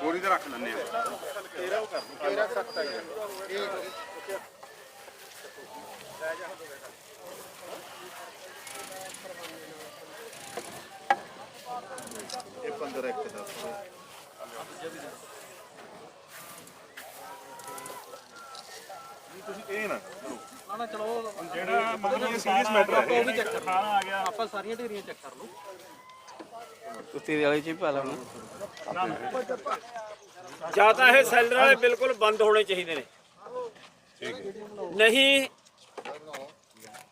ਗੋਰੀ ਤੇ ਰੱਖ ਲੈਂਦੇ ਆ। ਤੇਰਾ ਉਹ ਕਰ ਤੇਰਾ ਸਕਤਾ ਹੈ ਇਹ ਇਹ 15 ਇੱਕ ਦਾ। ਤੁਸੀਂ ਇਹ ਨਾ ਕਰੋ। ਨਾ ਨਾ ਚਲੋ ਜਿਹੜਾ ਮਤਲਬ ਇਹ ਸੀਰੀਅਸ ਮੈਟਰ ਹੈ ਉਹ ਵੀ ਚੈੱਕ ਕਰ ਆ ਗਿਆ। ਆਪਾਂ ਸਾਰੀਆਂ ਢੇਰੀਆਂ ਚੈੱਕ ਕਰ ਲਓ। ਤੇਰੇ ਵਾਲੇ ਚ ਹੀ ਪਾ ਲੈਣਾ। ਜਾਂ ਤਾਂ ਇਹ ਸੈਲਰ ਵਾਲੇ ਬਿਲਕੁਲ ਬੰਦ ਹੋਣੇ ਚਾਹੀਦੇ ਨੇ। ਨਹੀਂ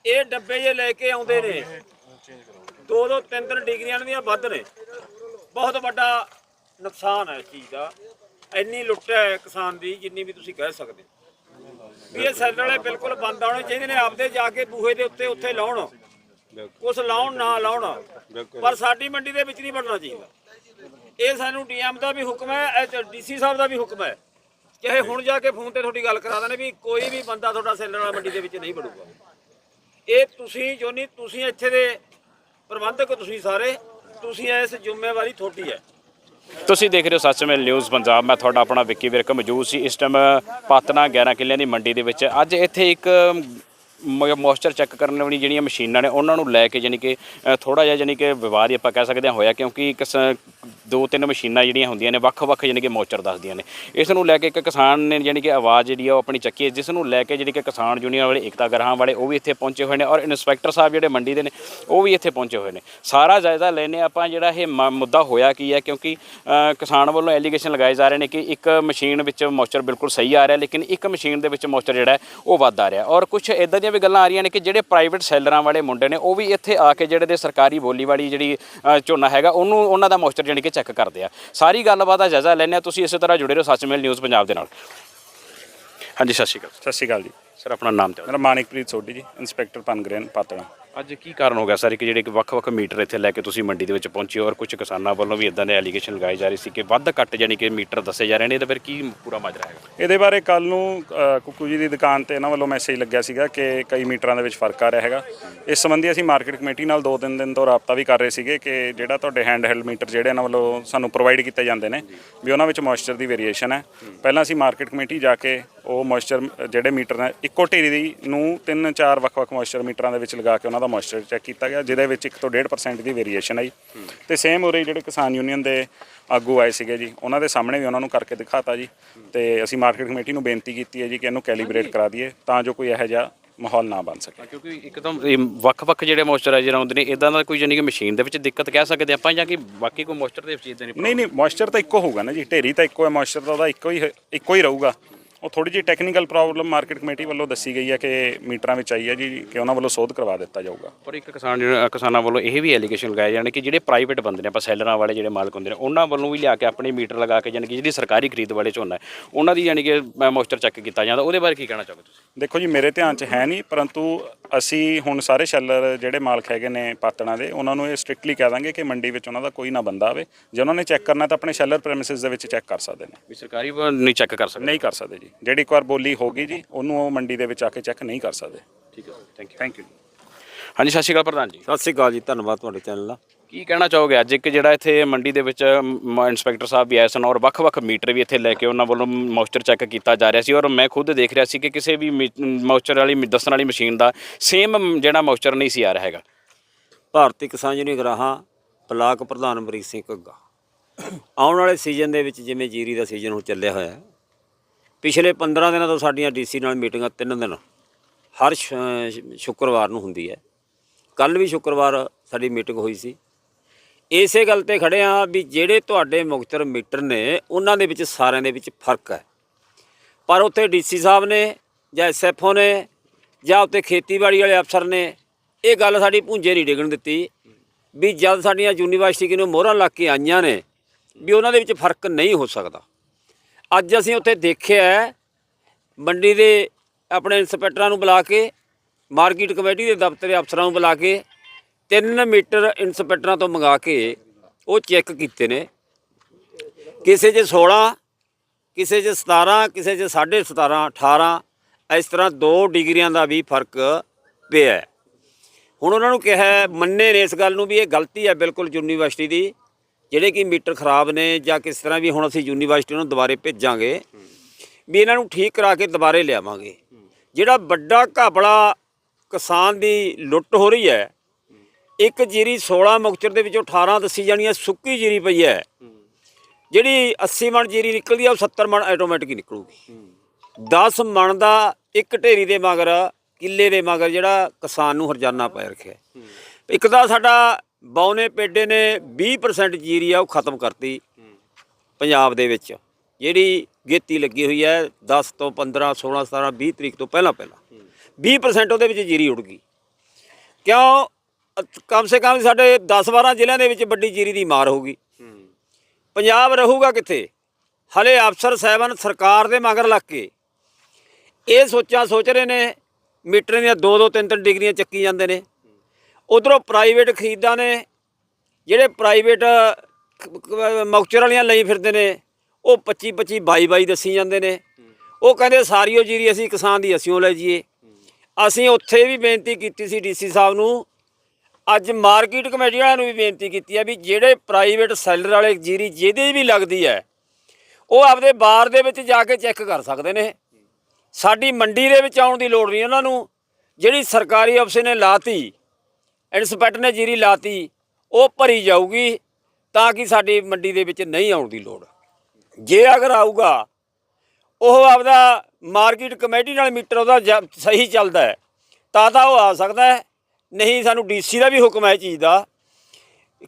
ਇਹ ਡੱਬੇ ਜੇ ਲੈ ਕੇ ਆਉਂਦੇ ਨੇ ਦੋ ਦੋ ਤਿੰਨ ਤਿੰਨ ਡਿਗਰੀਆਂ ਦੀਆਂ ਵੱਧ ਨੇ। ਬਹੁਤ ਵੱਡਾ ਨੁਕਸਾਨ ਹੈ ਇਸ ਚੀਜ਼ ਦਾ। ਇੰਨੀ ਲੁੱਟ ਹੈ ਕਿਸਾਨ ਦੀ ਜਿੰਨੀ ਵੀ ਤੁਸੀਂ ਕਹਿ ਸਕਦੇ ਵੀ ਇਹ ਸੈਲਰ ਵਾਲੇ ਬਿਲਕੁਲ ਬੰਦ ਆਉਣੇ ਚਾਹੀਦੇ ਨੇ ਆਪਦੇ ਜਾ ਕੇ ਬੂਹੇ ਦੇ ਉੱਤੇ ਉੱਥੇ ਲਾਉਣ। ਕੁਛ ਲਾਉਣ ਨਾ ਲਾਉਣ। ਪਰ ਸਾਡੀ ਮੰਡੀ ਦੇ ਵਿੱਚ ਨਹੀਂ ਵੜਨਾ ਚਾਹੀਦਾ। ਇਹ ਸਾਨੂੰ ਡੀਐਮ ਦਾ ਵੀ ਹੁਕਮ ਹੈ ਡੀਸੀ ਸਾਹਿਬ ਦਾ ਵੀ ਹੁਕਮ ਹੈ। ਚਾਹੇ ਹੁਣ ਜਾ ਕੇ ਫੋਨ ਤੇ ਤੁਹਾਡੀ ਗੱਲ ਕਰਾ ਦੇਣੇ ਵੀ ਕੋਈ ਵੀ ਬੰਦਾ ਤੁਹਾਡਾ ਸੈਲਰ ਵਾਲਾ ਮੰਡੀ ਦੇ ਵਿੱਚ ਨਹੀਂ ਵੜੂਗਾ। ਇਹ ਤੁਸੀਂ ਜੋ ਨਹੀਂ ਤੁਸੀਂ ਇੱਥੇ ਦੇ ਪ੍ਰਬੰਧਕ ਤੁਸੀਂ ਸਾਰੇ ਤੁਸੀਂ ਇਸ ਜ਼ਿੰਮੇਵਾਰੀ ਤੁਹਾਡੀ ਹੈ। ਤੁਸੀਂ ਦੇਖ ਰਹੇ ਹੋ ਸੱਚਮੇਲ ਨਿਊਜ਼ ਪੰਜਾਬ। ਮੈਂ ਤੁਹਾਡਾ ਆਪਣਾ ਵਿੱਕੀ ਵਿਰਕ ਮੌਜੂਦ ਸੀ। ਇਸ ਟਾਈਮ ਪਾਤਨਾ 11 ਕਿੱਲਿਆਂ ਦੀ ਮੰਡੀ ਦੇ ਵਿੱਚ। ਅੱਜ ਇੱਥੇ ਇੱਕ ਮੋਇਸਚਰ ਚੈੱਕ ਕਰਨ ਵਾਲੀ ਜਿਹੜੀਆਂ ਮਸ਼ੀਨਾਂ ਨੇ, ਉਹਨਾਂ ਨੂੰ ਲੈ ਕੇ ਯਾਨੀ ਕਿ ਥੋੜਾ ਜਿਹਾ ਯਾਨੀ ਕਿ ਵਿਵਾਦ ਹੀ ਆਪਾਂ ਕਹਿ ਸਕਦੇ ਹਾਂ ਹੋਇਆ, ਕਿਉਂਕਿ ਕਿਸ ਦੋ ਤਿੰਨ ਮਸ਼ੀਨਾਂ ਜਿਹੜੀਆਂ ਹੁੰਦੀਆਂ ਨੇ, ਵੱਖ-ਵੱਖ ਯਾਨੀ ਕਿ ਮੋਇਸਚਰ ਦੱਸਦੀਆਂ ਨੇ। ਇਸ ਨੂੰ ਲੈ ਕੇ ਇੱਕ ਕਿਸਾਨ ਨੇ ਯਾਨੀ ਕਿ ਆਵਾਜ਼ ਜਿਹੜੀ ਆ ਉਹ ਆਪਣੀ ਚੱਕੀ ਹੈ, ਜਿਸ ਨੂੰ ਲੈ ਕੇ ਜਿਹੜੀ ਕਿ ਕਿਸਾਨ ਯੂਨੀਅਨ ਵਾਲੇ, ਏਕਤਾ ਗ੍ਰਾਹਾਂ ਵਾਲੇ, ਉਹ ਵੀ ਇੱਥੇ ਪਹੁੰਚੇ ਹੋਏ ਨੇ ਔਰ ਇਨਸਪੈਕਟਰ ਸਾਹਿਬ ਜਿਹੜੇ ਮੰਡੀ ਦੇ ਨੇ, ਉਹ ਵੀ ਇੱਥੇ ਪਹੁੰਚੇ ਹੋਏ ਨੇ। ਸਾਰਾ ਜਾਇਜ਼ਾ ਲੈਨੇ ਆਪਾਂ, ਜਿਹੜਾ ਇਹ ਮ- ਮੁੱਦਾ ਹੋਇਆ ਕੀ ਹੈ, ਕਿਉਂਕਿ ਕਿਸਾਨ ਵੱਲੋਂ ਐਲੀਗੇਸ਼ਨ ਲਗਾਏ ਜਾ ਰਹੇ ਨੇ ਕਿ ਇੱਕ ਮਸ਼ੀਨ ਵਿੱਚ ਮੋਇਸਚਰ ਬਿਲਕੁਲ ਸਹੀ ਆ ਰਿਹਾ, ਲੇਕਿਨ ਇੱਕ ਮਸ਼ੀਨ ਦੇ ਵਿੱਚ ਮੋਇਸਚਰ ਜਿਹੜਾ ਉਹ ਵੱਧ ਆ ਰਿਹਾ। ਔਰ ਕੁਝ ਇਦਾਂ ਦੇ ਵੀ ਗੱਲਾਂ ਆ ਰਹੀਆਂ ਨੇ ਕਿ ਜਿਹੜੇ ਪ੍ਰਾਈਵੇਟ ਸੈਲਰਾਂ ਵਾਲੇ ਮੁੰਡੇ ਨੇ ਉਹ ਵੀ ਇੱਥੇ ਆ ਕੇ ਜਿਹੜੇ ਦੇ ਸਰਕਾਰੀ ਬੋਲੀ ਵਾਲੀ ਜਿਹੜੀ ਝੋਨਾ ਹੈਗਾ ਉਹਨੂੰ ਉਹਨਾਂ ਦਾ ਮੋਇਸਚਰ ਜਾਣੀ ਕਿ ਚੈੱਕ ਕਰਦੇ ਆ। ਸਾਰੀ ਗੱਲਬਾਤ ਦਾ ਜਾਇਜ਼ਾ ਲੈਣੇ ਆ। ਤੁਸੀਂ ਇਸੇ ਤਰ੍ਹਾਂ ਜੁੜੇ ਰਹੋ ਸੱਚਮੇਲ ਨਿਊਜ਼ ਪੰਜਾਬ ਦੇ ਨਾਲ। ਹਾਂਜੀ ਸਤਿ ਸ਼੍ਰੀ ਅਕਾਲ। ਸਤਿ ਸ਼੍ਰੀ ਅਕਾਲ ਜੀ। ਸਰ ਆਪਣਾ ਨਾਮ ਤੇ ਮੇਰਾ ਮਾਨਿਕਪ੍ਰੀਤ ਸੋਢੀ ਜੀ ਇੰਸਪੈਕਟਰ ਪਨਗਰੇਨ ਪਾਤੜਾ। ਅੱਜ ਕੀ ਕਾਰਨ ਹੋ ਗਿਆ ਸਰ? ਕਿ ਜਿਹੜੇ ਕਿ ਵੱਖ-ਵੱਖ ਮੀਟਰ ਇੱਥੇ ਲੈ ਕੇ ਤੁਸੀਂ ਮੰਡੀ ਦੇ ਵਿੱਚ ਪਹੁੰਚੇ ਹੋ ਔਰ ਕੁਝ ਕਿਸਾਨਾਂ ਵੱਲੋਂ ਵੀ ਇਦਾਂ ਦੇ ਐਲੀਗੇਸ਼ਨ ਲਗਾਏ ਜਾ ਰਹੇ ਸੀ ਕਿ ਵੱਧ ਘੱਟ ਯਾਨੀ ਕਿ ਮੀਟਰ ਦੱਸੇ ਜਾ ਰਹੇ ਨੇ ਇਹਦਾ ਫਿਰ ਕੀ ਪੂਰਾ ਮਾਜਰਾ ਹੈਗਾ? ਇਹਦੇ ਬਾਰੇ ਕੱਲ ਨੂੰ ਅ, ਕੁੱਕੂ ਜੀ ਦੀ ਦੁਕਾਨ ਤੇ ਇਹਨਾਂ ਵੱਲੋਂ ਮੈਸੇਜ ਲੱਗਿਆ ਸੀਗਾ ਕਿ ਕਈ ਮੀਟਰਾਂ ਦੇ ਵਿੱਚ ਫ਼ਰਕ ਆ ਰਿਹਾ ਹੈਗਾ। ਇਸ ਸੰਬੰਧੀ ਅਸੀਂ ਮਾਰਕੀਟ ਕਮੇਟੀ ਨਾਲ ਦੋ ਤਿੰਨ ਦਿਨ ਤੋਂ ਰਾਬਤਾ ਵੀ ਕਰ ਰਹੇ ਸੀਗੇ ਕਿ ਜਿਹੜਾ ਤੁਹਾਡੇ ਹੈਂਡ ਹੈਲਡ ਮੀਟਰ ਜਿਹੜੇ ਇਹਨਾਂ ਵੱਲੋਂ ਸਾਨੂੰ ਪ੍ਰੋਵਾਈਡ ਕੀਤੇ ਜਾਂਦੇ ਨੇ ਵੀ ਉਹਨਾਂ ਵਿੱਚ ਮੋਇਸਚਰ ਦੀ ਵੇਰੀਏਸ਼ਨ ਹੈ। ਪਹਿਲਾਂ ਅਸੀਂ ਮਾਰਕੀਟ ਕਮੇਟੀ ਜਾ ਕੇ ਉਹ ਮੋਇਸਚਰ ਜਿਹੜੇ ਮੀਟਰ ਨੇ ਇੱਕੋ ਢੇਰੀ ਦੀ ਨੂੰ ਤਿੰਨ ਚਾਰ ਵੱਖ-ਵੱਖ ਮੋਇਸਚਰ ਮੀਟਰਾਂ ਦੇ ਵਿੱਚ ਲਗਾ ਕੇ ਉਹਨਾਂ ਦਾ ਮੋਇਸਚਰ ਚੈੱਕ ਕੀਤਾ ਗਿਆ ਜਿਹਦੇ ਵਿੱਚ 1 ਤੋਂ 1.5% ਦੀ ਵੇਰੀਏਸ਼ਨ ਆਈ। ਤੇ ਸੇਮ ਉਰੇ ਜਿਹੜੇ ਕਿਸਾਨ ਯੂਨੀਅਨ ਦੇ ਆਗੂ ਆਏ ਸੀਗੇ ਜੀ ਉਹਨਾਂ ਦੇ ਸਾਹਮਣੇ ਵੀ ਉਹਨਾਂ ਨੂੰ ਕਰਕੇ ਦਿਖਾਤਾ ਜੀ। ਤੇ ਅਸੀਂ ਮਾਰਕੀਟ ਕਮੇਟੀ ਨੂੰ ਬੇਨਤੀ ਕੀਤੀ ਹੈ ਜੀ ਕਿ ਇਹਨੂੰ ਕੈਲੀਬ੍ਰੇਟ ਕਰਾ ਦਈਏ ਤਾਂ ਜੋ ਕੋਈ ਇਹੋ ਜਿਹਾ ਮਾਹੌਲ ਨਾ ਬਣ ਸਕੇ। ਕਿਉਂਕਿ ਇੱਕਦਮ ਇਹ ਵੱਖ-ਵੱਖ ਜਿਹੜੇ ਮੋਇਸਚਰਾਈਜ਼ਰ ਆਉਂਦੇ ਨੇ ਇਦਾਂ ਦਾ ਕੋਈ ਯਾਨੀ ਕਿ ਮਸ਼ੀਨ ਦੇ ਵਿੱਚ ਦਿੱਕਤ ਕਹਿ ਸਕਦੇ ਆਪਾਂ ਜਾਂ ਕਿ ਬਾਕੀ ਕੋਈ ਮੋਇਸਚਰ ਦੇ ਚੀਜ਼ ਦੇ ਨਹੀਂ ਨਹੀਂ ਨਹੀਂ ਮੋਇਸਚਰ ਤਾਂ ਇੱਕੋ ਹੋਊਗਾ ਨਾ ਜੀ ਢੇਰੀ ਤਾਂ ਇੱਕੋ ਹੈ ਮੋਇਸਚਰ ਤਾਂ ਉਹਦਾ ਇੱਕੋ ਹੈ- ਇੱਕੋ ਹੀ ਰਹੂਗਾ। ਉਹ ਥੋੜੀ ਜਿਹੀ ਟੈਕਨੀਕਲ ਪ੍ਰੋਬਲਮ ਮਾਰਕੀਟ ਕਮੇਟੀ ਵੱਲੋਂ ਦੱਸੀ ਗਈ ਹੈ ਕਿ ਮੀਟਰਾਂ ਵਿੱਚ ਆਈ ਹੈ ਜੀ ਕਿ ਉਹਨਾਂ ਵੱਲੋਂ ਸੋਧ ਕਰਵਾ ਦਿੱਤਾ ਜਾਊਗਾ। ਪਰ ਇੱਕ ਕਿਸਾਨ ਜਿਹੜੇ- ਕਿਸਾਨਾਂ ਵੱਲੋਂ ਇਹ ਵੀ ਐਲੀਗੇਸ਼ਨ ਲਗਾਏ ਜਾਣ ਕਿ ਜਿਹੜੇ ਪ੍ਰਾਈਵੇਟ ਬੰਦੇ ਨੇ ਆਪਾਂ ਸੈਲਰਾਂ ਵਾਲੇ ਜਿਹੜੇ ਮਾਲਕ ਹੁੰਦੇ ਨੇ ਉਹਨਾਂ ਵੱਲੋਂ ਵੀ ਲਿਆ ਕੇ ਆਪਣੇ ਮੀਟਰ ਲਗਾ ਕੇ ਯਾਨੀ ਕਿ ਜਿਹੜੀ ਸਰਕਾਰੀ ਖਰੀਦ ਵਾਲੇ ਝੋਨਾ ਹੈ ਉਹਨਾਂ ਦੀ ਯਾਨੀ ਕਿ ਮੋਇਸਚਰ ਚੈੱਕ ਕੀਤਾ ਜਾਂਦਾ ਉਹਦੇ ਬਾਰੇ ਕੀ ਕਹਿਣਾ ਚਾਹੋਗੇ ਤੁਸੀਂ? ਦੇਖੋ ਜੀ ਮੇਰੇ ਧਿਆਨ 'ਚ ਹੈ ਨਹੀਂ ਪਰੰਤੂ ਅਸੀਂ ਹੁਣ ਸਾਰੇ ਸ਼ੈਲਰ ਜਿਹੜੇ ਮਾਲਕ ਹੈਗੇ ਨੇ ਪਾਤਣਾ ਦੇ ਉਹਨਾਂ ਨੂੰ ਇਹ ਸਟ੍ਰਿਕਟਲੀ ਕਹਿ ਦਾਂਗੇ ਕਿ ਮੰਡੀ ਵਿੱਚ ਉਹਨਾਂ ਦਾ ਕੋਈ ਨਾ ਬੰਦਾ ਆਵੇ। ਜੇ ਉਹਨਾਂ ਨੇ ਚੈੱਕ ਕਰਨਾ ਤਾਂ ਆਪਣੇ ਸ਼ੈਲਰ ਪ੍ਰੈਮਿਸਿਸ ਦੇ ਵਿੱਚ ਚੈੱਕ ਕਰ ਸਕਦੇ ਨੇ। ਵੀ ਸਰਕਾਰੀ ਨਹੀਂ ਚੈੱਕ ਕਰ ਸਕਦੇ? ਨਹੀਂ ਕਰ ਸਕਦੇ ਜੀ। ਜਿਹੜੀ ਇੱਕ ਵਾਰ ਬੋਲੀ ਹੋ ਗਈ ਜੀ ਉਹਨੂੰ ਉਹ ਮੰਡੀ ਦੇ ਵਿੱਚ ਆ ਕੇ ਚੈੱਕ ਨਹੀਂ ਕਰ ਸਕਦੇ। ਠੀਕ ਹੈ ਥੈਂਕ ਯੂ ਥੈਂਕ ਯੂ ਹਾਂਜੀ ਸਤਿ ਸ਼੍ਰੀ ਅਕਾਲ ਪ੍ਰਧਾਨ ਜੀ। ਸਤਿ ਸ੍ਰੀ ਅਕਾਲ ਜੀ ਧੰਨਵਾਦ ਤੁਹਾਡੇ ਚੈਨਲ ਦਾ। ਕੀ ਕਹਿਣਾ ਚਾਹੋਗੇ? ਅੱਜ ਇੱਕ ਜਿਹੜਾ ਇੱਥੇ ਮੰਡੀ ਦੇ ਵਿੱਚ ਮ, ਇੰਸਪੈਕਟਰ ਸਾਹਿਬ ਵੀ ਆਏ ਸਨ ਔਰ ਵੱਖ-ਵੱਖ ਮੀਟਰ ਵੀ ਇੱਥੇ ਲੈ ਕੇ ਉਹਨਾਂ ਵੱਲੋਂ ਮੋਇਸਚਰ ਚੈੱਕ ਕੀਤਾ ਜਾ ਰਿਹਾ ਸੀ ਔਰ ਮੈਂ ਖੁਦ ਦੇਖ ਰਿਹਾ ਸੀ ਕਿ ਕਿਸੇ ਵੀ ਮੋਇਸਚਰ ਵਾਲੀ ਦੱਸਣ ਵਾਲੀ ਮਸ਼ੀਨ ਦਾ ਸੇਮ ਜਿਹੜਾ ਮੋਇਸਚਰ ਨਹੀਂ ਸੀ ਆ ਰਿਹਾ ਹੈਗਾ। ਭਾਰਤੀ ਕਿਸਾਨ ਯੂਨੀਅਨ ਗਰਾਹਾਂ ਬਲਾਕ ਪ੍ਰਧਾਨ ਅਮਰੀਕ ਸਿੰਘ ਘੱਗਾ। ਆਉਣ ਵਾਲੇ ਸੀਜ਼ਨ ਦੇ ਵਿੱਚ ਜਿਵੇਂ ਜੀਰੀ ਦਾ ਸੀਜ਼ਨ ਹੁਣ ਚੱਲਿਆ ਹੋਇਆ ਹੈ ਪਿਛਲੇ 15 ਦਿਨਾਂ ਤੋਂ ਸਾਡੀਆਂ ਡੀਸੀ ਨਾਲ ਮੀਟਿੰਗਾਂ ਤਿੰਨ ਦਿਨ, ਹਰ ਸ਼ੁੱਕਰਵਾਰ ਨੂੰ ਹੁੰਦੀ ਹੈ। ਕੱਲ ਵੀ ਸ਼ੁੱਕਰਵਾਰ ਸਾਡੀ ਮੀਟਿੰਗ ਹੋਈ ਸੀ। ਇਸੇ ਗੱਲ ਤੇ ਖੜੇ ਆ ਵੀ ਜਿਹੜੇ ਤੁਹਾਡੇ ਮੁਖਤਰ ਮੀਟਰ ਨੇ, ਉਹਨਾਂ ਦੇ ਵਿੱਚ ਸਾਰਿਆਂ ਦੇ ਵਿੱਚ ਫ਼ਰਕ ਹੈ। ਪਰ ਉੱਥੇ ਡੀਸੀ ਸਾਹਿਬ ਨੇ ਜਾਂ ਐਸਐਫਓ ਨੇ ਜਾਂ ਉੱਥੇ ਖੇਤੀਬਾੜੀ ਵਾਲੇ ਅਫਸਰ ਨੇ, ਇਹ ਗੱਲ ਸਾਡੀ ਭੁੰਜੇ ਨਹੀਂ ਡਿੱਗਣ ਦਿੱਤੀ ਵੀ ਜਦ ਸਾਡੀਆਂ ਯੂਨੀਵਰਸਿਟੀ ਨੂੰ ਮੋਹਰਾਂ ਲੱਗ ਕੇ ਆਈਆਂ ਨੇ, ਵੀ ਉਹਨਾਂ ਦੇ ਵਿੱਚ ਫ਼ਰਕ ਨਹੀਂ ਹੋ ਸਕਦਾ। ਅੱਜ ਅਸੀਂ ਉੱਥੇ ਦੇਖਿਆ ਮੰਡੀ ਦੇ ਆਪਣੇ ਇੰਸਪੈਕਟਰਾਂ ਨੂੰ ਬੁਲਾ ਕੇ ਮਾਰਕੀਟ ਕਮੇਟੀ ਦੇ ਦਫ਼ਤਰ ਦੇ ਅਫਸਰਾਂ ਨੂੰ ਬੁਲਾ ਕੇ 3 ਮੀਟਰ ਇੰਸਪੈਕਟਰਾਂ ਤੋਂ ਮੰਗਾ ਕੇ ਉਹ ਚੈੱਕ ਕੀਤੇ ਨੇ। ਕਿਸੇ 'ਚ 16 ਕਿਸੇ 'ਚ 17 ਕਿਸੇ 'ਚ 17.5 18 ਇਸ ਤਰ੍ਹਾਂ 2 ਡਿਗਰੀਆਂ ਦਾ ਵੀ ਫ਼ਰਕ ਪਿਆ ਹੁਣ ਉਹਨਾਂ ਨੂੰ ਕਿਹਾ ਮੰਨੇ ਨੇ ਇਸ ਗੱਲ ਨੂੰ ਵੀ ਇਹ ਗਲਤੀ ਹੈ ਬਿਲਕੁਲ ਯੂਨੀਵਰਸਿਟੀ ਦੀ। ਜਿਹੜੇ ਕਿ ਮੀਟਰ ਖਰਾਬ ਨੇ ਜਾਂ ਕਿਸ ਤਰ੍ਹਾਂ ਵੀ ਹੁਣ ਅਸੀਂ ਯੂਨੀਵਰਸਿਟੀ ਨੂੰ ਦੁਬਾਰੇ ਭੇਜਾਂਗੇ, ਵੀ ਇਹਨਾਂ ਨੂੰ ਠੀਕ ਕਰਾ ਕੇ ਦੁਬਾਰੇ ਲਿਆਵਾਂਗੇ। ਜਿਹੜਾ ਵੱਡਾ ਘਪਲਾ ਕਿਸਾਨ ਦੀ ਲੁੱਟ ਹੋ ਰਹੀ ਹੈ, ਇੱਕ ਜੀਰੀ 16 ਮੁਕਚਰ ਦੇ ਵਿੱਚੋਂ 18 ਦੱਸੀ ਜਾਣੀ ਹੈ ਸੁੱਕੀ ਜੀਰੀ ਪਈ ਹੈ। ਜਿਹੜੀ 80 ਮਣ ਜੀਰੀ ਨਿਕਲਦੀ ਆ, ਉਹ 70 ਮਣ ਆਟੋਮੈਟਿਕ ਨਿਕਲੂਗੀ। 10 ਮਣ ਦਾ ਇੱਕ ਢੇਰੀ ਦੇ ਮਗਰ, ਕਿੱਲੇ ਦੇ ਮਗਰ ਜਿਹੜਾ ਕਿਸਾਨ ਨੂੰ ਹਰਜਾਨਾ ਪੈ ਰੱਖਿਆ। ਇੱਕ ਤਾਂ ਸਾਡਾ ਬੌਨੇ ਪੇਡੇ ਨੇ 20% ਜੀਰੀ ਆ, ਉਹ ਖਤਮ ਕਰਤੀ ਪੰਜਾਬ ਦੇ ਵਿੱਚ। ਜਿਹੜੀ ਗੇਤੀ ਲੱਗੀ ਹੋਈ ਹੈ 10 ਤੋਂ 15 16 17 20 ਤਰੀਕ ਤੋਂ ਪਹਿਲਾਂ ਪਹਿਲਾਂ 20% ਉਹਦੇ ਵਿੱਚ ਜੀਰੀ ਉੜ ਗਈ। ਕਿਉਂ? ਕਮ ਸੇ ਕਮ ਸਾਡੇ 10 12 ਜ਼ਿਲ੍ਹਿਆਂ ਦੇ ਵਿੱਚ ਵੱਡੀ ਜੀਰੀ ਦੀ ਮਾਰ ਹੋਊਗੀ। ਪੰਜਾਬ ਰਹੂਗਾ ਕਿੱਥੇ? ਹਲੇ ਅਫਸਰ ਸਾਹਿਬਾਨ ਸਰਕਾਰ ਦੇ ਮਗਰ ਲੱਗ ਕੇ ਇਹ ਸੋਚਾਂ ਸੋਚ ਰਹੇ ਨੇ, ਮੀਟਰ ਦੀਆਂ ਦੋ ਦੋ ਤਿੰਨ ਤਿੰਨ ਡਿਗਰੀਆਂ ਚੱਕੀ ਜਾਂਦੇ ਨੇ। ਉਧਰੋਂ ਪ੍ਰਾਈਵੇਟ ਖਰੀਦਾਂ ਨੇ, ਜਿਹੜੇ ਪ੍ਰਾਈਵੇਟ ਮੌਕਚਰ ਵਾਲੀਆਂ ਲਈ ਫਿਰਦੇ ਨੇ, ਉਹ 25 25 ਬਾਈ ਬਾਈ ਦੱਸੀ ਜਾਂਦੇ ਨੇ। ਉਹ ਕਹਿੰਦੇ ਸਾਰੀਓ ਜੀਰੀ ਅਸੀਂ ਕਿਸਾਨ ਦੀ ਅਸੀਂ ਉਹ ਲੈ ਜੀਏ ਅਸੀਂ ਉੱਥੇ ਵੀ ਬੇਨਤੀ ਕੀਤੀ ਸੀ ਡੀਸੀ ਸਾਹਿਬ ਨੂੰ, ਅੱਜ ਮਾਰਕੀਟ ਕਮੇਟੀ ਵਾਲਿਆਂ ਨੂੰ ਵੀ ਬੇਨਤੀ ਕੀਤੀ ਹੈ ਵੀ ਜਿਹੜੇ ਪ੍ਰਾਈਵੇਟ ਸੈਲਰ ਵਾਲੇ ਜੀਰੀ ਜਿਹਦੇ ਵੀ ਲੱਗਦੀ ਹੈ, ਉਹ ਆਪਦੇ ਬਾਰ ਦੇ ਵਿੱਚ ਜਾ ਕੇ ਚੈੱਕ ਕਰ ਸਕਦੇ ਨੇ। ਸਾਡੀ ਮੰਡੀ ਦੇ ਵਿੱਚ ਆਉਣ ਦੀ ਲੋੜ ਨਹੀਂ ਉਹਨਾਂ ਨੂੰ, ਜਿਹੜੀ ਸਰਕਾਰੀ ਅਫਸਰ ਨੇ ਲਾਤੀ ਇਨਸਪੈਕਟਰ ਨੇ ਜੀਰੀ ਲਾਤੀ, ਉਹ ਭਰੀ ਜਾਊਗੀ ਤਾਂ ਕਿ ਸਾਡੀ ਮੰਡੀ ਦੇ ਵਿੱਚ ਨਹੀਂ ਆਉਣ ਦੀ ਲੋੜ। ਜੇ ਅਗਰ ਆਊਗਾ, ਉਹ ਆਪਦਾ ਮਾਰਕੀਟ ਕਮੇਟੀ ਨਾਲ ਮੀਟਰ ਉਹਦਾ ਜ- ਸਹੀ ਚੱਲਦਾ ਹੈ, ਤਾਂ ਤਾਂ ਉਹ ਆ ਸਕਦਾ ਹੈ। ਨਹੀਂ, ਸਾਨੂੰ ਡੀਸੀ ਦਾ ਵੀ ਹੁਕਮ ਹੈ ਇਹ ਚੀਜ਼ ਦਾ।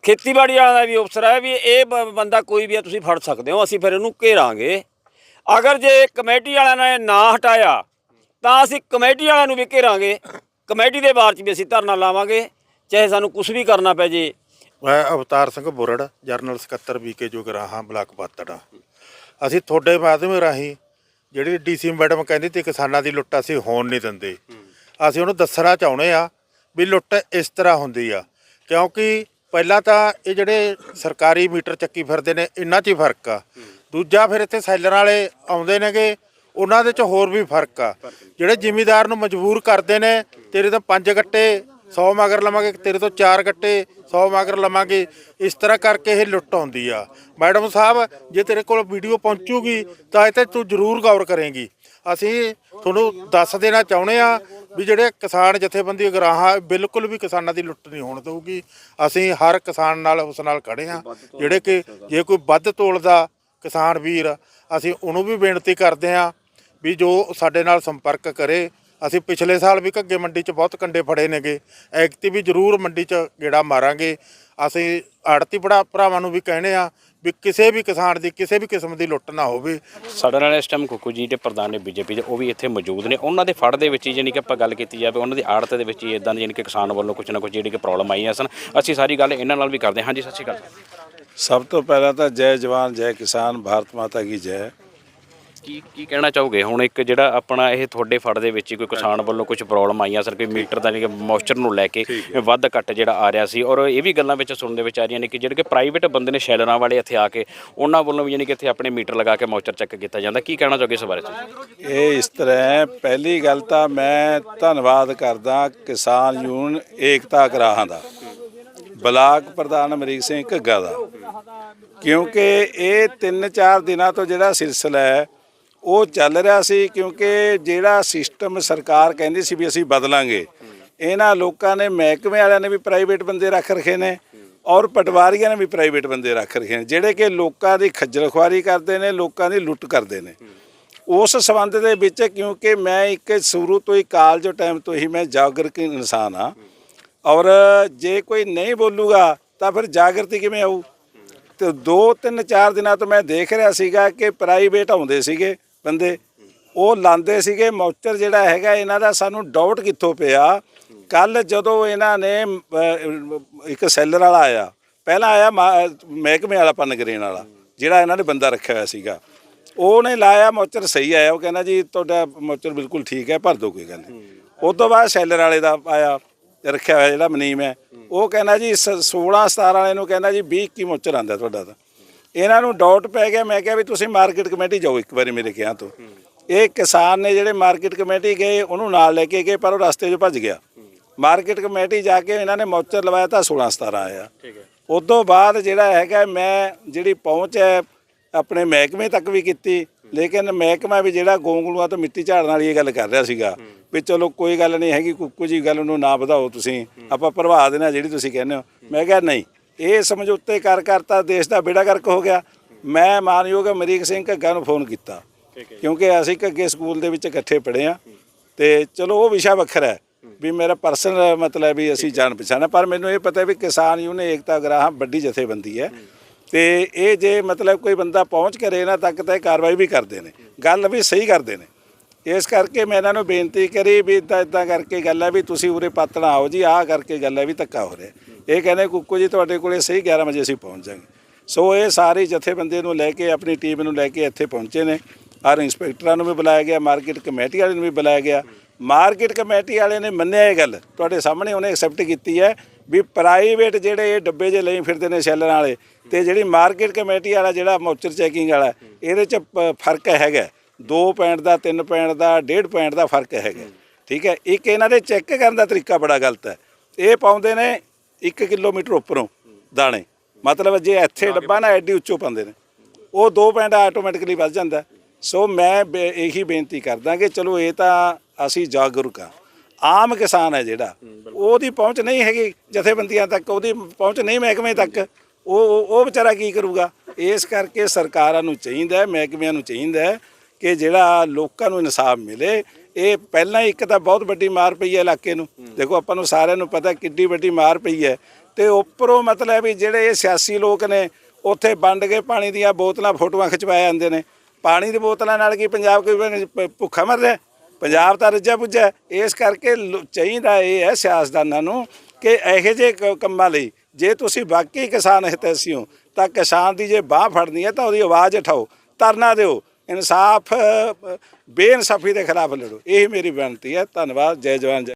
ਖੇਤੀਬਾੜੀ ਵਾਲਾ ਦਾ ਵੀ ਅਫਸਰ ਹੈ ਵੀ ਇਹ ਬ- ਬੰਦਾ ਕੋਈ ਵੀ ਆ, ਤੁਸੀਂ ਫੜ ਸਕਦੇ ਹੋ, ਅਸੀਂ ਫਿਰ ਇਹਨੂੰ ਘੇਰਾਂਗੇ। ਅਗਰ ਜੇ ਕਮੇਟੀ ਵਾਲਿਆਂ ਨੇ ਨਾ ਹਟਾਇਆ, ਤਾਂ ਅਸੀਂ ਕਮੇਟੀ ਵਾਲਿਆਂ ਨੂੰ ਵੀ ਘੇਰਾਂਗੇ। ਕਮੇਟੀ ਦੇ ਬਾਰ 'ਚ ਵੀ ਅਸੀਂ ਧਰਨਾ ਲਾਵਾਂਗੇ। ਚਾਹੇ ਸਾਨੂੰ ਕੁਝ ਵੀ ਕਰਨਾ ਪੈ ਜੇ। ਮੈਂ ਅਵਤਾਰ ਸਿੰਘ ਬੁਰੜ, ਜਰਨਲ ਸਕੱਤਰ ਬੀਕੇ ਜੋਗਰਾਹਾਂ ਬਲਾਕ ਪਾਤੜਾ ਅਸੀਂ ਤੁਹਾਡੇ ਮਾਧਿਅਮ ਰਾਹੀਂ ਜਿਹੜੀ ਡੀਸੀ ਮੈਡਮ ਕਹਿੰਦੀ ਤੇ, ਕਿਸਾਨਾਂ ਦੀ ਲੁੱਟ ਅਸੀਂ ਹੋਣ ਨਹੀਂ ਦਿੰਦੇ। ਅਸੀਂ ਉਹਨੂੰ ਦੱਸਣਾ ਚਾਹੁੰਦੇ ਆ ਵੀ ਲੁੱਟ ਇਸ ਤਰ੍ਹਾਂ ਹੁੰਦੀ ਆ। ਕਿਉਂਕਿ ਪਹਿਲਾਂ ਤਾਂ ਇਹ ਜਿਹੜੇ ਸਰਕਾਰੀ ਮੀਟਰ ਚੱਕੀ ਫਿਰਦੇ ਨੇ, ਇਹਨਾਂ 'ਚ ਹੀ ਫ਼ਰਕ ਆ। ਦੂਜਾ ਫਿਰ ਇੱਥੇ ਸੈਲਰਾਂ ਵਾਲੇ ਆਉਂਦੇ ਨੇਗੇ, ਉਹਨਾਂ ਦੇ 'ਚ ਹੋਰ ਵੀ ਫ਼ਰਕ ਆ। ਜਿਹੜੇ ਜ਼ਿਮੀਦਾਰ ਨੂੰ ਮਜਬੂਰ ਕਰਦੇ ਨੇ, ਤੇਰੇ ਤੋਂ ਪੰਜ ਗੱਟੇ 100 ਮਗਰ ਲਵਾਂਗੇ, ਤੇਰੇ ਤੋਂ ਚਾਰ ਕੱਟੇ 100 ਮਗਰ ਲਵਾਂਗੇ। ਇਸ ਤਰ੍ਹਾਂ ਕਰਕੇ ਇਹ ਲੁੱਟ ਆਉਂਦੀ ਆ। ਮੈਡਮ ਸਾਹਿਬ, ਜੇ ਤੇਰੇ ਕੋਲ ਵੀਡੀਓ ਪਹੁੰਚੂਗੀ, ਤਾਂ ਇਹ ਤੇ ਤੂੰ ਜ਼ਰੂਰ ਗੌਰ ਕਰੇਂਗੀ। ਅਸੀਂ ਤੁਹਾਨੂੰ ਦੱਸ ਦੇਣਾ ਚਾਹੁੰਦੇ ਆ ਵੀ ਜਿਹੜੇ ਕਿਸਾਨ ਜਥੇਬੰਦੀ ਅਗਰਾਹਾਂ ਬਿਲਕੁਲ ਵੀ ਕਿਸਾਨਾਂ ਦੀ ਲੁੱਟ ਨਹੀਂ ਹੋਣ ਦਊਗੀ। ਅਸੀਂ ਹਰ ਕਿਸਾਨ ਨਾਲ ਉਸ ਨਾਲ ਖੜੇ ਆ। ਜਿਹੜੇ ਕਿ ਜੇ ਕੋਈ ਵੱਧ ਤੋਲਦਾ ਕਿਸਾਨ ਵੀਰ, ਅਸੀਂ ਉਹਨੂੰ ਵੀ ਬੇਨਤੀ ਕਰਦੇ ਆ ਵੀ ਜੋ ਸਾਡੇ ਨਾਲ ਸੰਪਰਕ ਕਰੇ। ਅਸੀਂ ਪਿਛਲੇ ਸਾਲ ਵੀ ਘੱਗੇ ਮੰਡੀ 'ਚ ਬਹੁਤ ਕੰਡੇ ਫੜੇ ਨੇਗੇ। ਐਕਤੀ ਵੀ ਜ਼ਰੂਰ ਮੰਡੀ 'ਚ ਗੇੜਾ ਮਾਰਾਂਗੇ। ਅਸੀਂ ਆੜਤੀ ਭਰਾ ਭਰਾਵਾਂ ਨੂੰ ਵੀ ਕਹਿੰਦੇ ਆ ਵੀ ਕਿਸੇ ਵੀ ਕਿਸਾਨ ਦੀ ਕਿਸੇ ਵੀ ਕਿਸਮ ਦੀ ਲੁੱਟ ਨਾ ਹੋਵੇ। ਸਾਡੇ ਨਾਲ ਇਸ ਟਾਈਮ ਕੁੱਕੂ ਜੀ ਦੇ ਪ੍ਰਧਾਨ ਨੇ ਬੀਜੇਪੀ ਦੇ ਉਹ ਵੀ ਇੱਥੇ ਮੌਜੂਦ ਨੇ। ਉਹਨਾਂ ਦੇ ਫੜ ਦੇ ਵਿੱਚ ਹੀ ਜਾਨੀ ਕਿ ਆਪਾਂ ਗੱਲ ਕੀਤੀ ਜਾਵੇ ਉਹਨਾਂ ਦੀ ਆੜਤ ਦੇ ਵਿੱਚ ਹੀ ਇਦਾਂ ਦੀ ਜਾਨੀ ਕਿ ਕਿਸਾਨ ਵੱਲੋਂ ਕੁਝ ਨਾ ਕੁਝ ਜਿਹੜੀ ਕਿ ਪ੍ਰੋਬਲਮ ਆਈਆਂ ਸਨ। ਅਸੀਂ ਸਾਰੀ ਗੱਲ ਇਹਨਾਂ ਨਾਲ ਵੀ ਕਰਦੇ ਹਾਂ। ਹਾਂਜੀ ਸਤਿ ਸ਼੍ਰੀ ਅਕਾਲ। ਸਭ ਤੋਂ ਪਹਿਲਾਂ ਤਾਂ ਜੈ ਜਵਾਨ ਜੈ ਕਿਸਾਨ ਭਾਰਤ ਮਾਤਾ ਕੀ ਜੈ। ਕੀ ਕੀ ਕਹਿਣਾ ਚਾਹੋਗੇ? ਹੁਣ ਇੱਕ ਜਿਹੜਾ ਆਪਣਾ ਇਹ ਤੁਹਾਡੇ ਫੜ ਦੇ ਵਿੱਚ ਹੀ ਕੋਈ ਕਿਸਾਨ ਵੱਲੋਂ ਕੁਝ ਪ੍ਰੋਬਲਮ ਆਈਆਂ ਸਨ ਕੋਈ ਮੀਟਰ ਦਾ ਨਹੀਂ ਮੋਇਸਚਰ ਨੂੰ ਲੈ ਕੇ ਵੱਧ ਘੱਟ ਜਿਹੜਾ ਆ ਰਿਹਾ ਸੀ ਔਰ ਇਹ ਵੀ ਗੱਲਾਂ ਵਿੱਚ ਸੁਣਨ ਦੇ ਵਿੱਚ ਆ ਰਹੀਆਂ ਨੇ ਕਿ ਜਿਹੜੇ ਕਿ ਪ੍ਰਾਈਵੇਟ ਬੰਦੇ ਨੇ ਸ਼ੈਲਰਾਂ ਵਾਲੇ ਇੱਥੇ ਆ ਕੇ ਉਹਨਾਂ ਵੱਲੋਂ ਵੀ ਯਾਨੀ ਕਿ ਇੱਥੇ ਆਪਣੇ ਮੀਟਰ ਲਗਾ ਕੇ ਮੋਇਸਚਰ ਚੈੱਕ ਕੀਤਾ ਜਾਂਦਾ। ਕੀ ਕਹਿਣਾ ਚਾਹੋਗੇ ਇਸ ਬਾਰੇ? ਇਹ ਇਸ ਤਰ੍ਹਾਂ ਪਹਿਲੀ ਗੱਲ ਤਾਂ ਮੈਂ ਧੰਨਵਾਦ ਕਰਦਾ ਕਿਸਾਨ ਯੂਨੀਅਨ ਏਕਤਾ ਗਰਾਹਾਂ ਦਾ ਬਲਾਕ ਪ੍ਰਧਾਨ ਅਮਰੀਕ ਸਿੰਘ ਘੱਗਾ ਦਾ ਕਿਉਂਕਿ ਇਹ 3-4 ਦਿਨਾਂ ਤੋਂ ਜਿਹੜਾ ਸਿਲਸਿਲਾ ਹੈ ਉਹ ਚੱਲ ਰਿਹਾ ਸੀ ਕਿਉਂਕਿ ਜਿਹੜਾ ਸਿਸਟਮ ਸਰਕਾਰ ਕਹਿੰਦੀ ਸੀ ਵੀ ਅਸੀਂ ਬਦਲਾਂਗੇ, ਇਹਨਾਂ ਲੋਕਾਂ ਨੇ ਮਹਿਕਮੇ ਵਾਲਿਆਂ ਨੇ ਵੀ ਪ੍ਰਾਈਵੇਟ ਬੰਦੇ ਰੱਖ ਰਖੇ ਨੇ ਔਰ ਪਟਵਾਰੀਆਂ ਨੇ ਵੀ ਪ੍ਰਾਈਵੇਟ ਬੰਦੇ ਰੱਖ ਰਖੇ ਨੇ, ਜਿਹੜੇ ਕਿ ਲੋਕਾਂ ਦੀ ਖੱਜਲ ਖੁਆਰੀ ਕਰਦੇ ਨੇ, ਲੋਕਾਂ ਦੀ ਲੁੱਟ ਕਰਦੇ ਨੇ। ਉਸ ਸੰਬੰਧ ਦੇ ਵਿੱਚ ਕਿਉਂਕਿ ਮੈਂ ਇੱਕ ਸ਼ੁਰੂ ਤੋਂ ਹੀ ਕਾਲਜ ਟਾਈਮ ਤੋਂ ਹੀ ਮੈਂ ਜਾਗਰਕ ਇਨਸਾਨ ਆ ਔਰ ਜੇ ਕੋਈ ਨਹੀਂ ਬੋਲੂਗਾ ਤਾਂ ਫਿਰ ਜਾਗਰਤੀ ਕਿਵੇਂ ਆਊ? ਤੇ ਦੋ ਤਿੰਨ ਚਾਰ ਦਿਨਾਂ ਤੋਂ ਮੈਂ ਦੇਖ ਰਿਹਾ ਸੀਗਾ ਕਿ ਪ੍ਰਾਈਵੇਟ ਆਉਂਦੇ ਸੀਗੇ। ਬੰਦੇ, ਉਹ ਲਾਂਦੇ ਸੀਗੇ, ਮੌਚਰ ਜਿਹੜਾ ਹੈਗਾ, ਇਹਨਾਂ ਦਾ ਸਾਨੂੰ ਡਾਊਟ ਕਿੱਥੋਂ ਪਿਆ? ਕੱਲ ਜਦੋਂ ਇਹਨਾਂ ਨੇ ਇੱਕ ਸੈਲਰ ਵਾਲਾ ਆਇਆ, ਪਹਿਲਾਂ ਆਇਆ ਮਾ- ਮਹਿਕਮੇ ਵਾਲਾ ਪਨਗਰੇਨ ਵਾਲਾ, ਜਿਹੜਾ ਇਹਨਾਂ ਨੇ ਬੰਦਾ ਰੱਖਿਆ ਹੋਇਆ ਸੀਗਾ। ਉਹਨੇ ਲਾਇਆ, ਮੌਚਰ ਸਹੀ ਆਇਆ, ਉਹ ਕਹਿੰਦਾ ਜੀ, ਤੁਹਾਡਾ ਮੌਚਰ ਬਿਲਕੁਲ ਠੀਕ ਹੈ, ਭਰ ਦਿਓ ਕੋਈ ਗੱਲ ਨਹੀਂ। ਉਸ ਤੋਂ ਬਾਅਦ ਸੈਲਰ ਵਾਲੇ ਦਾ ਆਇਆ, ਰੱਖਿਆ ਹੋਇਆ ਜਿਹੜਾ ਮਨੀਮ ਹੈ, ਉਹ ਕਹਿੰਦਾ ਜੀ, ਸ- 16 17 ਵਾਲੇ ਨੂੰ ਕਹਿੰਦਾ ਜੀ 20 21 ਮੋਚਰ ਆਂਦਾ ਤੁਹਾਡਾ ਤਾਂ। ਇਹਨਾਂ ਨੂੰ ਡਾਊਟ ਪੈ ਗਿਆ ਮੈਂ ਕਿਹਾ ਵੀ ਤੁਸੀਂ ਮਾਰਕੀਟ ਕਮੇਟੀ ਜਾਓ ਇੱਕ ਵਾਰੀ ਮੇਰੇ ਕਿਹਾ ਤੋਂ। ਇਹ ਕਿਸਾਨ ਨੇ ਜਿਹੜੇ ਮਾਰਕੀਟ ਕਮੇਟੀ ਗਏ ਉਹਨੂੰ ਨਾਲ ਲੈ ਕੇ ਗਏ ਪਰ ਉਹ ਰਸਤੇ 'ਚ ਭੱਜ ਗਿਆ। ਮਾਰਕੀਟ ਕਮੇਟੀ ਜਾ ਕੇ ਇਹਨਾਂ ਨੇ ਮੌਚਰ ਲਵਾਇਆ ਤਾਂ 16 17 ਆਇਆ। ਠੀਕ ਹੈ। ਉਦੋਂ ਬਾਅਦ ਜਿਹੜਾ ਹੈਗਾ ਮੈਂ ਜਿਹੜੀ ਪਹੁੰਚ ਹੈ ਆਪਣੇ ਮਹਿਕਮੇ ਤੱਕ ਵੀ ਕੀਤੀ ਲੇਕਿਨ ਮਹਿਕਮਾ ਵੀ ਜਿਹੜਾ ਗੋਂਗਲੂਆਂ ਤੋਂ ਮਿੱਟੀ ਝਾੜਨ ਵਾਲੀ ਇਹ ਗੱਲ ਕਰ ਰਿਹਾ ਸੀਗਾ ਵੀ ਚਲੋ ਕੋਈ ਗੱਲ ਨਹੀਂ ਹੈਗੀ ਕੁੱਕੂ ਜੀ ਗੱਲ ਨੂੰ ਨਾ ਵਧਾਓ ਤੁਸੀਂ। ਆਪਾਂ ਭਰਵਾ ਦੇਣਾ ਜਿਹੜੀ ਤੁਸੀਂ ਕਹਿੰਦੇ ਹੋ। ਮੈਂ ਕਿਹਾ ਨਹੀਂ ਇਹ ਸਮਝੌਤੇ ਕਰ ਕਰਤਾ ਦੇਸ਼ ਦਾ ਬੇੜਾ ਗਰਕ ਹੋ ਗਿਆ। ਮੈਂ ਮਾਨਯੋਗ ਅਮਰੀਕ ਸਿੰਘ ਘੱਗਾ ਨੂੰ ਫੋਨ ਕੀਤਾ। ਕਿਉਂਕਿ ਅਸੀਂ ਘੱਗੇ ਸਕੂਲ ਦੇ ਵਿੱਚ ਇਕੱਠੇ ਪੜ੍ਹੇ ਆ ਤੇ ਚਲੋ ਉਹ ਵਿਸ਼ਾ ਵੱਖਰਾ ਹੈ ਵੀ ਮੇਰਾ ਪਰਸਨਲ ਮਤਲਬ ਵੀ ਅਸੀਂ ਜਾਣ ਪਛਾਣ ਪਰ ਮੈਨੂੰ ਇਹ ਪਤਾ ਵੀ ਕਿਸਾਨ ਯੂਨੀਅਨ ਏਕਤਾ ਗਰਾਹਾਂ ਵੱਡੀ ਜਥੇਬੰਦੀ ਹੈ। ਤੇ ਇਹ ਜੇ ਮਤਲਬ ਕੋਈ ਬੰਦਾ ਪਹੁੰਚ ਕਰੇ ਇਹਨਾਂ ਤੱਕ ਤਾਂ ਇਹ ਕਾਰਵਾਈ ਵੀ ਕਰਦੇ ਨੇ। ਗੱਲ ਵੀ ਸਹੀ ਕਰਦੇ ਨੇ। ਇਸ ਕਰਕੇ ਮੈਂ ਇਹਨਾਂ ਨੂੰ ਬੇਨਤੀ ਕਰੀ ਵੀ ਇਦਾਂ ਇਦਾਂ ਕਰਕੇ ਗੱਲ ਹੈ ਵੀ ਤੁਸੀਂ ਉਰੇ ਪਾਤਣਾ ਆਓ ਜੀ, ਆਹ ਕਰਕੇ ਗੱਲ ਹੈ ਵੀ ਧੱਕਾ ਹੋ ਰਿਹਾ। ਇਹ ਕਹਿੰਦੇ, ਕੁੱਕੂ ਜੀ, ਤੁਹਾਡੇ ਕੋਲੇ ਸਹੀ 11 ਵਜੇ ਅਸੀਂ ਪਹੁੰਚ ਜਾਵਾਂਗੇ ਸੋ ਇਹ ਸਾਰੇ ਜਥੇਬੰਦੀ ਨੂੰ ਲੈ ਕੇ, ਆਪਣੀ ਟੀਮ ਨੂੰ ਲੈ ਕੇ ਇੱਥੇ ਪਹੁੰਚੇ ਨੇ। ਔਰ ਇੰਸਪੈਕਟਰਾਂ ਨੂੰ ਵੀ ਬੁਲਾਇਆ ਗਿਆ, ਮਾਰਕੀਟ ਕਮੇਟੀ ਵਾਲੇ ਨੂੰ ਵੀ ਬੁਲਾਇਆ ਗਿਆ। ਮਾਰਕੀਟ ਕਮੇਟੀ ਵਾਲੇ ਨੇ ਮੰਨਿਆ ਇਹ ਗੱਲ। ਤੁਹਾਡੇ ਸਾਹਮਣੇ ਉਹਨੇ ਐਕਸੈਪਟ ਕੀਤੀ ਹੈ ਵੀ ਪ੍ਰਾਈਵੇਟ ਜਿਹੜੇ ਇਹ ਡੱਬੇ ਜੇ ਲਈ ਫਿਰਦੇ ਨੇ ਸੈਲਰ ਵਾਲੇ ਤੇ ਜਿਹੜੀ ਮਾਰਕੀਟ ਕਮੇਟੀ ਵਾਲਾ ਜਿਹੜਾ ਮੌਚਰ ਚੈਕਿੰਗ ਵਾਲਾ, ਇਹਦੇ ਚ ਪ- ਫ਼ਰਕ ਹੈਗਾ। 2 ਪੁਆਇੰਟ ਦਾ 3 ਪੁਆਇੰਟ ਦਾ 1.5 ਪੁਆਇੰਟ ਦਾ ਫ਼ਰਕ ਹੈਗਾ। ਠੀਕ ਹੈ? ਇੱਕ ਇਹਨਾਂ ਦੇ ਚੈੱਕ ਕਰਨ ਦਾ ਤਰੀਕਾ ਬੜਾ ਗਲਤ ਹੈ। ਇਹ ਪਾਉਂਦੇ ਨੇ 1 ਕਿਲੋਮੀਟਰ ਉੱਪਰੋਂ ਦਾਣੇ। ਮਤਲਬ ਜੇ ਇੱਥੇ ਡੱਬਾ ਨਾ ਐਡੀ ਉੱਚੋਂ ਪਾਉਂਦੇ ਨੇ ਉਹ 2 ਪੁਆਇੰਟ ਆਟੋਮੈਟਿਕਲੀ ਵੱਧ ਜਾਂਦਾ। ਸੋ ਮੈਂ ਇਹੀ ਬੇਨਤੀ ਕਰਦਾ ਕਿ ਚਲੋ ਇਹ ਤਾਂ ਅਸੀਂ ਜਾਗਰੂਕ ਆ ਆਮ ਕਿਸਾਨ ਹੈ ਜਿਹੜਾ ਉਹਦੀ ਪਹੁੰਚ ਨਹੀਂ ਹੈਗੀ ਜਥੇਬੰਦੀਆਂ ਤੱਕ ਉਹਦੀ ਪਹੁੰਚ ਨਹੀਂ ਮਹਿਕਮੇ ਤੱਕ। ਉਹ ਉਹ- ਉਹ ਵਿਚਾਰਾ ਕੀ ਕਰੂਗਾ? ਇਸ ਕਰਕੇ ਸਰਕਾਰਾਂ ਨੂੰ ਚਾਹੀਦਾ ਹੈ ਮਹਿਕਮਿਆਂ ਨੂੰ ਚਾਹੀਦਾ ਹੈ ਕਿ ਜਿਹੜਾ ਲੋਕਾਂ ਨੂੰ ਇਨਸਾਫ ਮਿਲੇ ਇਹ ਪਹਿਲਾਂ ਇੱਕ ਤਾਂ ਬਹੁਤ ਵੱਡੀ ਮਾਰ ਪਈ ਹੈ ਇਲਾਕੇ ਨੂੰ। ਦੇਖੋ ਆਪਾਂ ਨੂੰ ਸਾਰਿਆਂ ਨੂੰ ਪਤਾ ਕਿੱਡੀ ਵੱਡੀ ਮਾਰ ਪਈ ਹੈ। ਤੇ ਉੱਪਰੋਂ ਮਤਲਬ ਵੀ ਜਿਹੜੇ ਇਹ ਸਿਆਸੀ ਲੋਕ ਨੇ ਉੱਥੇ ਵੰਡ ਕੇ ਪਾਣੀ ਦੀਆਂ ਬੋਤਲਾਂ ਫੋਟੋਆਂ ਖਿਚਵਾਏ ਜਾਂਦੇ ਨੇ। ਪਾਣੀ ਦੀ ਬੋਤਲਾਂ ਨਾਲ ਕੀ ਪੰਜਾਬ ਕੋਈ ਭੁੱਖਾ ਮਰ ਰਿਹਾ ਪੰਜਾਬ ਤਾਂ ਰੱਜਾ ਪੁੱਜਾ। ਇਸ ਕਰਕੇ ਚਾਹੀਦਾ ਇਹ ਹੈ ਸਿਆਸਤਦਾਨਾਂ ਨੂੰ ਕਿ ਇਹੋ ਜਿਹੇ ਕ- ਕੰਮਾਂ ਲਈ ਜੇ ਤੁਸੀਂ ਵਾਕਈ ਕਿਸਾਨ ਹਿਤੈਸ਼ੀ ਹੋ ਤਾਂ ਕਿਸਾਨ ਦੀ ਜੇ ਬਾਹ ਫੜਨੀ ਹੈ ਤਾਂ ਉਹਦੀ ਆਵਾਜ਼ ਉਠਾਓ ਧਰਨਾ ਦਿਓ। ਇਨਸਾਫ ਬੇਇਨਸਾਫੀ ਦੇ ਖਿਲਾਫ ਲੜੋ। ਇਹ ਮੇਰੀ ਬੇਨਤੀ ਹੈ। ਧੰਨਵਾਦ। ਜੈ ਜਵਾਨ ਜੈ